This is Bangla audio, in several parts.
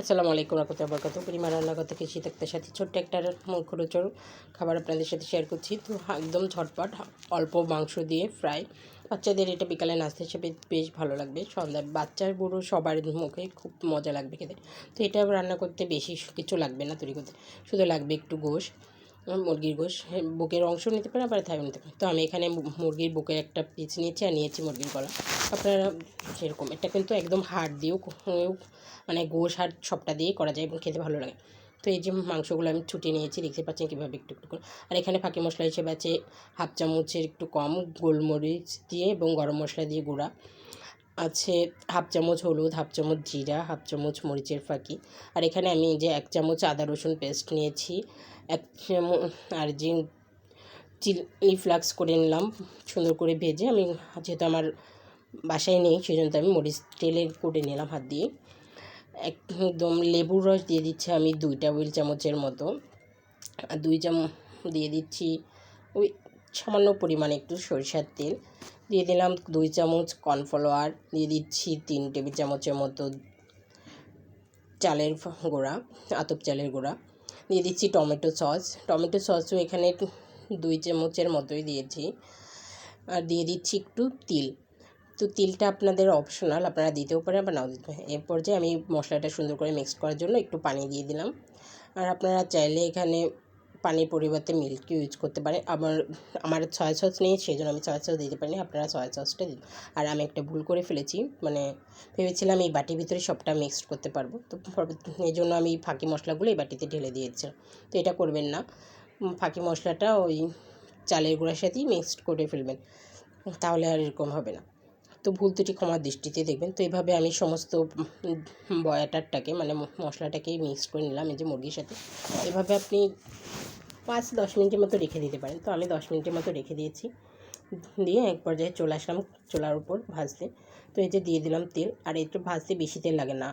আসসালামু আলাইকুম রহমতুল্লাহ বরকত পরিমা রান্নাঘর থেকে শীতাক্তের সাথে ছোট্ট একটা মুখরোচর খাবার আপনাদের সাথে শেয়ার করছি। তো একদম ঝটপট অল্প মাংস দিয়ে ফ্রাই বাচ্চাদের এটা বিকালে নাস্তা হিসেবে বেশ ভালো লাগবে। সন্ধ্যা বাচ্চার বুড়ো সবার মুখে খুব মজা লাগবে খেতে। তো এটা রান্না করতে বেশি কিছু লাগবে না তৈরি করতে। শুধু লাগবে একটু গোশ। মুরগির গোশ বুকের অংশ নিতে পারেন আবার থাইও নিতে পারেন তো আমি এখানে মুরগির বুকের একটা পিস নিয়েছি আর নিয়েছি মুরগির গলা। আপনারা সেরকম, এটা কিন্তু একদম হাড় দিয়েও মানে গোশ হাড় সবটা দিয়েই করা যায় এবং খেতে ভালো লাগে। তো এই যে মাংসগুলো আমি ছুটিয়ে নিয়েছি, দেখতে পাচ্ছেন কীভাবে একটু একটু করে। আর এখানে ফাঁকি মশলা হিসেবে আছে হাফ চামচের একটু কম গোলমরিচ দিয়ে এবং গরম মশলা দিয়ে গুঁড়া। আছে হাফ চামচ হলুদ, হাফ চামচ জিরা, হাফ চামচ মরিচের ফাঁকি। আর এখানে আমি যে এক চামচ আদা রসুন পেস্ট নিয়েছি, এক চামচ আর যে চিলি ফ্লাক্স করে নিলাম সুন্দর করে ভেজে। আমি যেহেতু আমার বাসায় নেই সেই জন্য আমি মরিচ তেলে করে নিলাম হাত দিয়ে। একদম লেবুর রস দিয়ে দিচ্ছি আমি দুই টেবিল চামচের মতো। আর দুই চামচ দিয়ে দিচ্ছি ওই সামান্য পরিমাণে একটু সরিষার তেল। দিয়ে দিলাম দুই চামচ কর্নফ্লাওয়ার, দিয়ে দিচ্ছি তিন টেবিল চামচের মতো চালের গোড়া, আতপ চালের গোড়া। দিয়ে দিচ্ছি টমেটো সস। টমেটো সসও এখানে দুই চামচের মতোই দিয়েছি। আর দিয়ে দিচ্ছি একটু তিল। তো তিলটা আপনাদের অপশনাল আপনারা দিতেও পারেন বা নাও দিতে পারেন। এর পর্যায়ে আমি মশলাটা সুন্দর করে মিক্স করার জন্য একটু পানি দিয়ে দিলাম। আর আপনারা চাইলে এখানে পানির পরিবর্তে মিল্ক ইউজ করতে পারেন আমার আমার সয়া সস নেই সেই জন্য আমি সয়া সস দিতে পারিনি। আপনারা সয়া সসটা দিন। আর আমি একটা ভুল করে ফেলেছি মানে ভেবেছিলাম এই বাটির ভিতরে সবটা মিক্সড করতে পারব। তো এই জন্য আমি ফাঁকি মশলাগুলো এই বাটিতে ঢেলে দিয়েছি। তো এটা করবেন না। ফাঁকি মশলাটা ওই চালের গুঁড়ার সাথেই মিক্সড করে ফেলবেন। তাহলে আর এরকম হবে না। তো ভুল ত্রুটি ক্ষমার দৃষ্টিতে দেখবেন। তো এভাবে আমি সমস্ত বয়াটারটাকে মানে মশলাটাকে মিক্স করে নিলাম এই যে মুরগির সাথে। এভাবে আপনি পাঁচ, দশ মিনিটের মতো রেখে দিতে পারেন। তো আমি দশ মিনিটের মতো রেখে দিয়েছি। দিয়ে এক পর্যায়ে চলে আসলাম চোলার উপর ভাজতে। তো এই যে দিয়ে দিলাম তেল, আর একটু ভাজতে বেশি তেল লাগে না।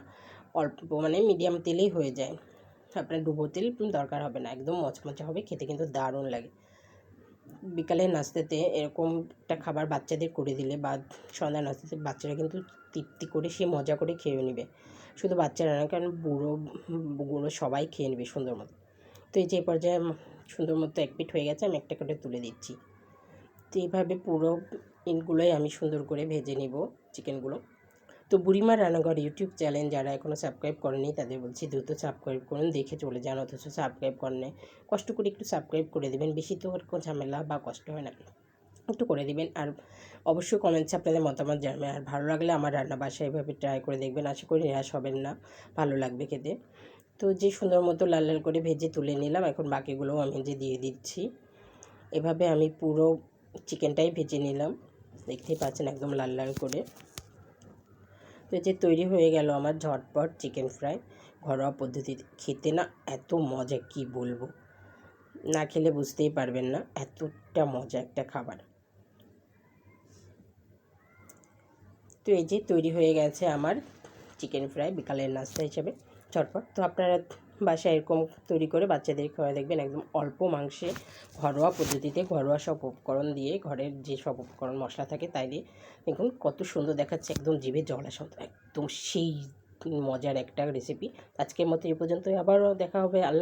অল্প মানে মিডিয়াম তেলেই হয়ে যায়। আপনার ডুবো তেল দরকার হবে না। একদম মচমচে হবে, খেতে কিন্তু দারুণ লাগে। বিকালের নাস্তাতে এরকম একটা খাবার বাচ্চাদের করে দিলে বা সন্ধ্যা নাস্তাতে বাচ্চারা কিন্তু তৃপ্তি করে সে মজা করে খেয়ে নেবে। শুধু বাচ্চারা না, কারণ বুড়ো বুড়ো সবাই খেয়ে নেবে সুন্দর মতো। তো এই যে পর্যায়ে সুন্দর মতো এক পিঠ হয়ে গেছে, আমি একটা করে তুলে দিচ্ছি। তো এইভাবে পুরো ইনগুলোই আমি সুন্দর করে ভেজে নেব, চিকেনগুলো। তো বুড়িমার রান্নাঘর ইউটিউব চ্যানেল যারা এখনও সাবস্ক্রাইব করেনি তাদের বলছি দ্রুত সাবস্ক্রাইব করুন, দেখে চলে যান, অথচ সাবস্ক্রাইব করেন কষ্ট করে একটু সাবস্ক্রাইব করে দেবেন, বেশি তো কোনো ঝামেলা বা কষ্ট হয় না। একটু করে দেবেন আর অবশ্যই কমেন্টসে আপনাদের মতামত জানাবেন। আর ভালো লাগলে আমার রান্না বাসা এভাবে ট্রাই করে দেখবেন। আশা করি নিরাশ হবেন না, ভালো লাগবে খেতে। তো যে সুন্দর মতো লাল লাল করে ভেজে তুলে নিলাম, এখন বাকিগুলোও আমি যে দিয়ে দিচ্ছি। এভাবে আমি পুরো চিকেনটাই ভেজে নিলাম। দেখতেই পাচ্ছেন একদম লাল লাল করে। তো যে তৈরি হয়ে গেল আমার ঝটপট চিকেন ফ্রাই, ঘরোয়া পদ্ধতিতে। খেতে না এত মজা, কি বলব? না খেলে বুঝতেই পারবেন না, এতটা মজা একটা খাবার। তো এই যে তৈরি হয়ে গেছে আমার চিকেন ফ্রাই, বিকালের নাস্তা হিসেবে। ঝটপট, তো আপনারা বাসায় এরকম তৈরি করে বাচ্চাদের খাওয়া দেখবেন একদম অল্প মাংসে ঘরোয়া পদ্ধতিতে ঘরোয়া সব উপকরণ দিয়ে ঘরের যে সব উপকরণ মশলা থাকে তাই দিয়ে দেখুন কত সুন্দর দেখাচ্ছে, একদম জিভে জল আসা একদম সেই মজার একটা রেসিপি আজকের মতো এই পর্যন্তই, আবারও দেখা হবে, আল্লাহ